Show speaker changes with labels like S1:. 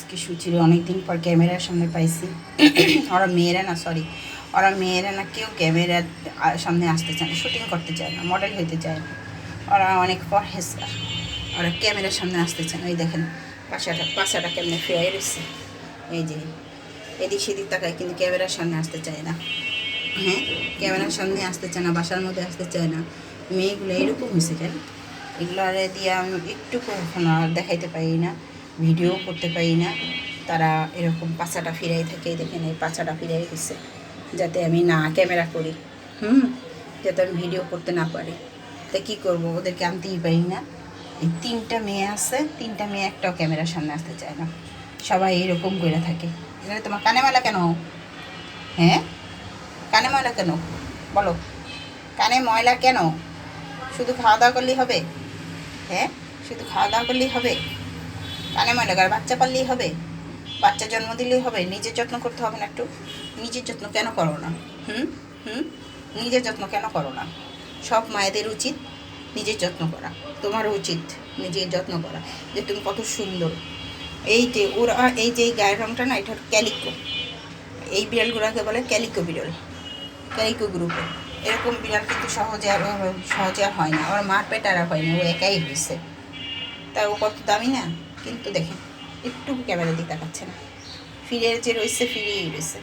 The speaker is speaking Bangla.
S1: আজকে সুচির অনেকদিন পর ক্যামেরার সামনে পাইছি। ওরা মেয়েরা না সরি ওরা মেয়েরা না কেউ ক্যামেরার সামনে আসতে চায় না শুটিং করতে চায় না মডেল হইতে চায় না। ওরা অনেক পর পরহেজগার, ওরা ক্যামেরার সামনে আসতে চায় না। ওই দেখেন, পাশাটা পাশাটা কেমনে ফেয়াই রয়েছে এই যে, এদিক সেদিক তাকায় কিন্তু ক্যামেরার সামনে আসতে চায় না। হ্যাঁ ক্যামেরার সামনে আসতে চায় না, বাসার মধ্যে আসতে চায় না। মেয়েগুলো এরকম হয়েছে কেন? এগুলো আর দিয়ে আমি একটুকু এখন আর দেখাইতে পারি না। ভিডিও করতে পারি না। তারা এরকম পাছাটা ফিরাই থাকে, দেখেন এই পাছাটা ফিরাই গেছে যাতে আমি না ক্যামেরা করি। হুম? যাতে আমি ভিডিও করতে না পারি। তা কী করব? ওদেরকে আনতেই পারি না। এই তিনটা মেয়ে আছে, তিনটা মেয়ে একটাও ক্যামেরার সামনে আসতে চায় না। সবাই এরকম করে থাকে। এখানে তোমার কানে মেলা কেন? হ্যাঁ? কানে ময়লা কেন? বলো। কানে ময়লা কেন? শুধু খাওয়া দাওয়া করলেই হবে? হ্যাঁ? শুধু খাওয়া দাওয়া করলেই হবে? কানে ময়লা আর বাচ্চা পারলেই হবে বাচ্চা জন্ম দিলেই হবে, নিজের যত্ন করতে হবে না একটু, নিজের যত্ন কেন করো না? হুম? হুম? নিজের যত্ন কেন করো না? সব মায়েদের উচিত নিজের যত্ন করা তোমার উচিত নিজের যত্ন করা, যে তুমি কত সুন্দর। এই যে ওরা, এই যে গায়ের রঙটা না, এটা ক্যালিকো। এই বিড়ালগুলোকে বলে ক্যালিকো বিড়াল, ক্যালিকো গ্রুপে। এরকম বিড়াল কিন্তু সহজে আর সহজে আর হয় না, ওর মার পেট আর হয় না, ও একাই হয়েছে তাই ও কত দামি না? কিন্তু দেখেন একটু ক্যামেরার দিকে তাকাচ্ছে না। ফিরে যে রয়েছে ফিরেই রয়েছে।